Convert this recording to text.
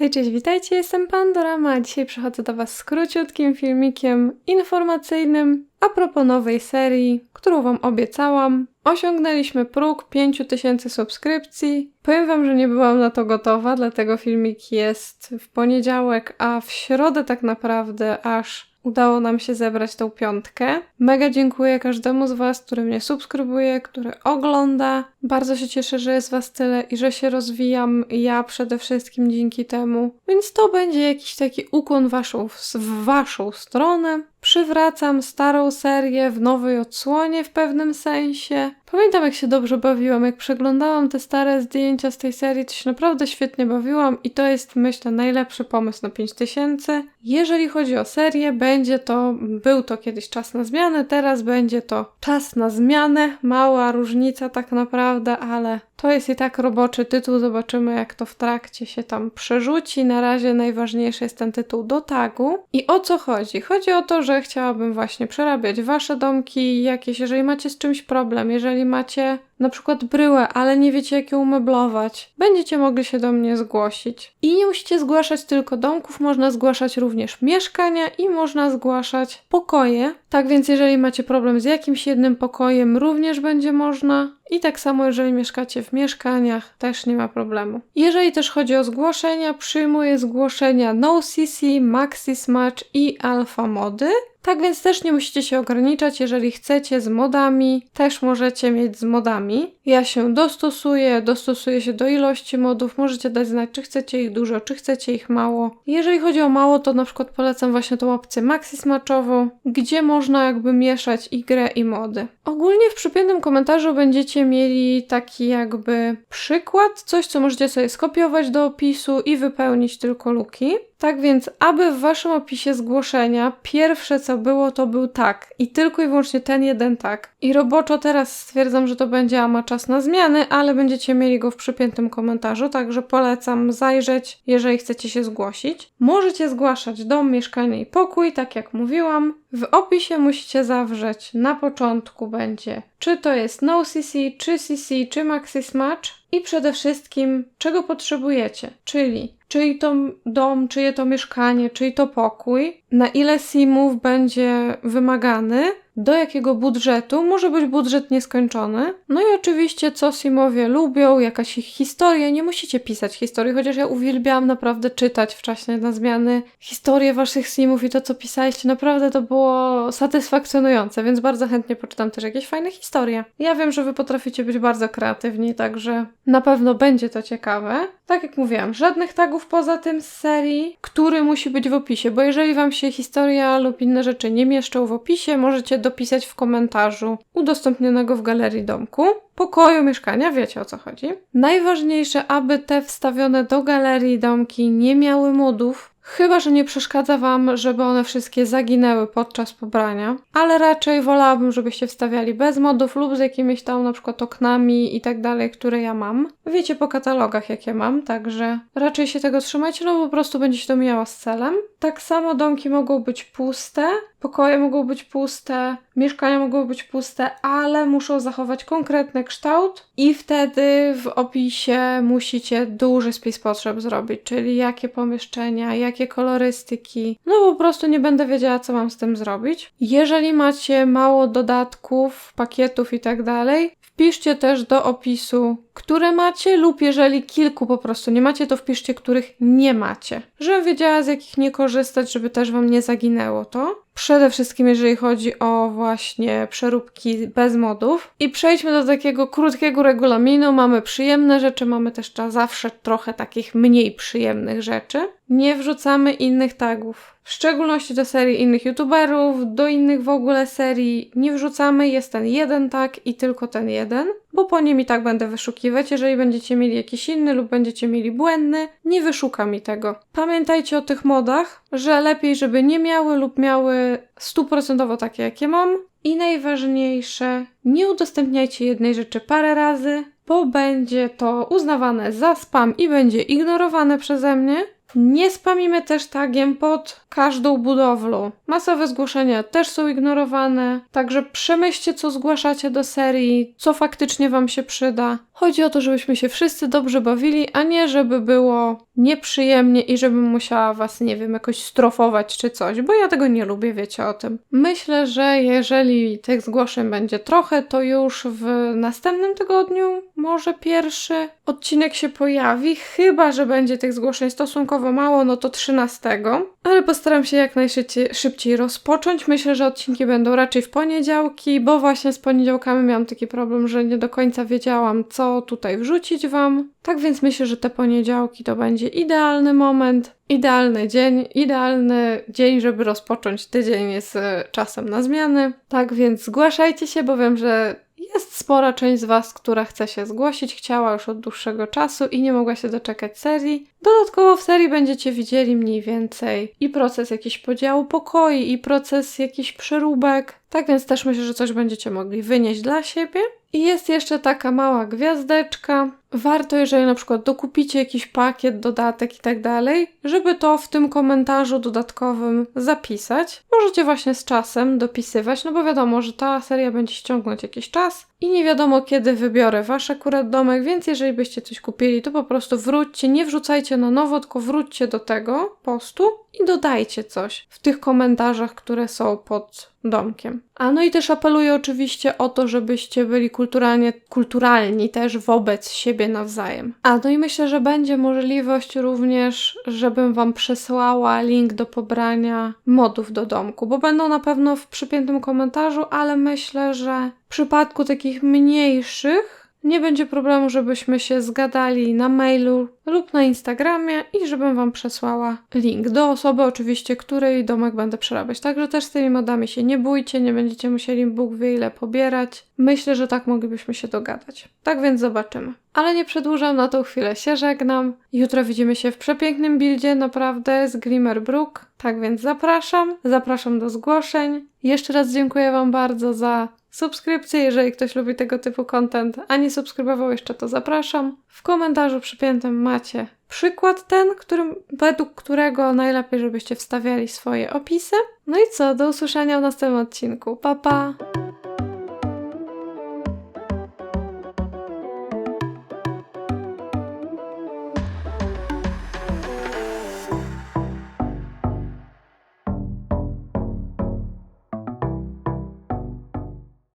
Hej, cześć, witajcie, jestem Pandorama, dzisiaj przychodzę do Was z króciutkim filmikiem informacyjnym a propos nowej serii, którą Wam obiecałam. Osiągnęliśmy próg 5000 subskrypcji. Powiem Wam, że nie byłam na to gotowa, dlatego filmik jest w poniedziałek, a w środę tak naprawdę aż udało nam się zebrać tą piątkę. Mega dziękuję każdemu z Was, który mnie subskrybuje, który ogląda. Bardzo się cieszę, że jest Was tyle i że się rozwijam ja przede wszystkim dzięki temu. Więc to będzie jakiś taki ukłon waszą, w Waszą stronę. Przywracam starą serię w nowej odsłonie w pewnym sensie. Pamiętam, jak się dobrze bawiłam, jak przeglądałam te stare zdjęcia z tej serii, to się naprawdę świetnie bawiłam i to jest, myślę, najlepszy pomysł na 5000. Jeżeli chodzi o serię, będzie to, był to kiedyś czas na zmianę, teraz będzie to czas na zmianę. Mała różnica tak naprawdę, ale to jest i tak roboczy tytuł, zobaczymy jak to w trakcie się tam przerzuci. Na razie najważniejszy jest ten tytuł do tagu. I o co chodzi? Chodzi o to, że chciałabym właśnie przerabiać wasze domki jakieś, jeżeli macie z czymś problem, jeżeli macie na przykład bryłę, ale nie wiecie jak ją umeblować, będziecie mogli się do mnie zgłosić. I nie musicie zgłaszać tylko domków, można zgłaszać również mieszkania i można zgłaszać pokoje. Tak więc jeżeli macie problem z jakimś jednym pokojem, również będzie można. I tak samo, jeżeli mieszkacie w mieszkaniach, też nie ma problemu. Jeżeli też chodzi o zgłoszenia, przyjmuję zgłoszenia NoCC, MaxiSmatch i Alpha Mody. Tak więc też nie musicie się ograniczać, jeżeli chcecie z modami, też możecie mieć z modami. Ja się dostosuję, dostosuję się do ilości modów, możecie dać znać, czy chcecie ich dużo, czy chcecie ich mało. Jeżeli chodzi o mało, to na przykład polecam właśnie tą opcję Maxi Smaczową, gdzie można jakby mieszać i grę i mody. Ogólnie w przypiętym komentarzu będziecie mieli taki jakby przykład, coś co możecie sobie skopiować do opisu i wypełnić tylko luki. Tak więc, aby w waszym opisie zgłoszenia pierwsze co było, to był tak i tylko i wyłącznie ten jeden tak. I roboczo teraz stwierdzam, że to będzie ama czas na zmiany, ale będziecie mieli go w przypiętym komentarzu, także polecam zajrzeć, jeżeli chcecie się zgłosić. Możecie zgłaszać dom, mieszkanie i pokój, tak jak mówiłam. W opisie musicie zawrzeć na początku będzie, czy to jest NoCC, czy CC, czy MaxiSmatch i przede wszystkim czego potrzebujecie, czyli czyj to dom, czyje to mieszkanie, czyj to pokój, na ile simów będzie wymagany, do jakiego budżetu, może być budżet nieskończony. No i oczywiście, co Simowie lubią, jakaś ich historia. Nie musicie pisać historii, chociaż ja uwielbiałam naprawdę czytać wcześniej na zmiany historię waszych Simów i to, co pisaliście. Naprawdę to było satysfakcjonujące, więc bardzo chętnie poczytam też jakieś fajne historie. Ja wiem, że wy potraficie być bardzo kreatywni, także na pewno będzie to ciekawe. Tak jak mówiłam, żadnych tagów poza tym z serii, który musi być w opisie, bo jeżeli wam się historia lub inne rzeczy nie mieszczą w opisie, możecie dopisać w komentarzu udostępnionego w galerii domku, pokoju, mieszkania, wiecie o co chodzi. Najważniejsze, aby te wstawione do galerii domki nie miały modów, Chyba, że nie przeszkadza Wam, żeby one wszystkie zaginęły podczas pobrania, ale raczej wolałabym, żebyście wstawiali bez modów lub z jakimiś tam na przykład oknami i tak dalej, które ja mam. Wiecie po katalogach, jakie mam, także raczej się tego trzymajcie, no po prostu będzie się to miało z celem. Tak samo domki mogą być puste, pokoje mogą być puste, mieszkania mogą być puste, ale muszą zachować konkretny kształt i wtedy w opisie musicie duży spis potrzeb zrobić, czyli jakie pomieszczenia, jakie kolorystyki. No po prostu nie będę wiedziała, co mam z tym zrobić. Jeżeli macie mało dodatków, pakietów i tak dalej, wpiszcie też do opisu, które macie, lub jeżeli kilku po prostu nie macie, to wpiszcie, których nie macie. Żebym wiedziała, z jakich nie korzystać, żeby też Wam nie zaginęło to. Przede wszystkim, jeżeli chodzi o właśnie przeróbki bez modów. I przejdźmy do takiego krótkiego regulaminu. Mamy przyjemne rzeczy, mamy też zawsze trochę takich mniej przyjemnych rzeczy. Nie wrzucamy innych tagów. W szczególności do serii innych youtuberów, do innych w ogóle serii nie wrzucamy. Jest ten jeden tag i tylko ten jeden, bo po nim i tak będę wyszukiwać. Jeżeli będziecie mieli jakiś inny lub będziecie mieli błędny, nie wyszuka mi tego. Pamiętajcie o tych modach, że lepiej, żeby nie miały lub miały stuprocentowo takie, jakie mam. I najważniejsze, nie udostępniajcie jednej rzeczy parę razy, bo będzie to uznawane za spam i będzie ignorowane przeze mnie. Nie spamimy też tagiem pod każdą budowlą. Masowe zgłoszenia też są ignorowane, także przemyślcie, co zgłaszacie do serii, co faktycznie Wam się przyda. Chodzi o to, żebyśmy się wszyscy dobrze bawili, a nie żeby było nieprzyjemnie i żebym musiała was, nie wiem, jakoś strofować czy coś, bo ja tego nie lubię, wiecie o tym. Myślę, że jeżeli tych zgłoszeń będzie trochę, to już w następnym tygodniu, może pierwszy odcinek się pojawi, chyba że będzie tych zgłoszeń stosunkowo mało, no to 13. Ale postaram się jak najszybciej szybciej rozpocząć. Myślę, że odcinki będą raczej w poniedziałki, bo właśnie z poniedziałkami miałam taki problem, że nie do końca wiedziałam, co tutaj wrzucić Wam. Tak więc myślę, że te poniedziałki to będzie idealny moment, idealny dzień, idealny dzień, żeby rozpocząć tydzień z czasem na zmiany. Tak więc zgłaszajcie się, bo wiem, że jest spora część z Was, która chce się zgłosić, chciała już od dłuższego czasu i nie mogła się doczekać serii. Dodatkowo w serii będziecie widzieli mniej więcej i proces jakiś podziału pokoi, i proces jakichś przeróbek. Tak więc też myślę, że coś będziecie mogli wynieść dla siebie. I jest jeszcze taka mała gwiazdeczka. Warto, jeżeli na przykład dokupicie jakiś pakiet, dodatek i tak dalej, żeby to w tym komentarzu dodatkowym zapisać. Możecie właśnie z czasem dopisywać, no bo wiadomo, że ta seria będzie ściągnąć jakiś czas i nie wiadomo kiedy wybiorę wasz akurat domek, więc jeżeli byście coś kupili, to po prostu wróćcie, nie wrzucajcie na nowo, tylko wróćcie do tego postu i dodajcie coś w tych komentarzach, które są pod domkiem. A no i też apeluję oczywiście o to, żebyście byli kulturalnie, kulturalni też wobec siebie nawzajem. A no i myślę, że będzie możliwość również, żebym Wam przesłała link do pobrania modów do domku, bo będą na pewno w przypiętym komentarzu, ale myślę, że w przypadku takich mniejszych nie będzie problemu, żebyśmy się zgadali na mailu lub na Instagramie i żebym Wam przesłała link do osoby oczywiście, której domek będę przerabiać. Także też z tymi modami się nie bójcie, nie będziecie musieli Bóg wie ile pobierać. Myślę, że tak moglibyśmy się dogadać. Tak więc zobaczymy. Ale nie przedłużam, na tą chwilę się żegnam. Jutro widzimy się w przepięknym buildzie, naprawdę, z Glimmerbrook. Tak więc zapraszam, zapraszam do zgłoszeń. Jeszcze raz dziękuję Wam bardzo za subskrypcję, jeżeli ktoś lubi tego typu content, a nie subskrybował jeszcze, to zapraszam. W komentarzu przypiętym macie przykład ten, którym, według którego najlepiej, żebyście wstawiali swoje opisy. No i co, do usłyszenia w następnym odcinku. Pa, pa!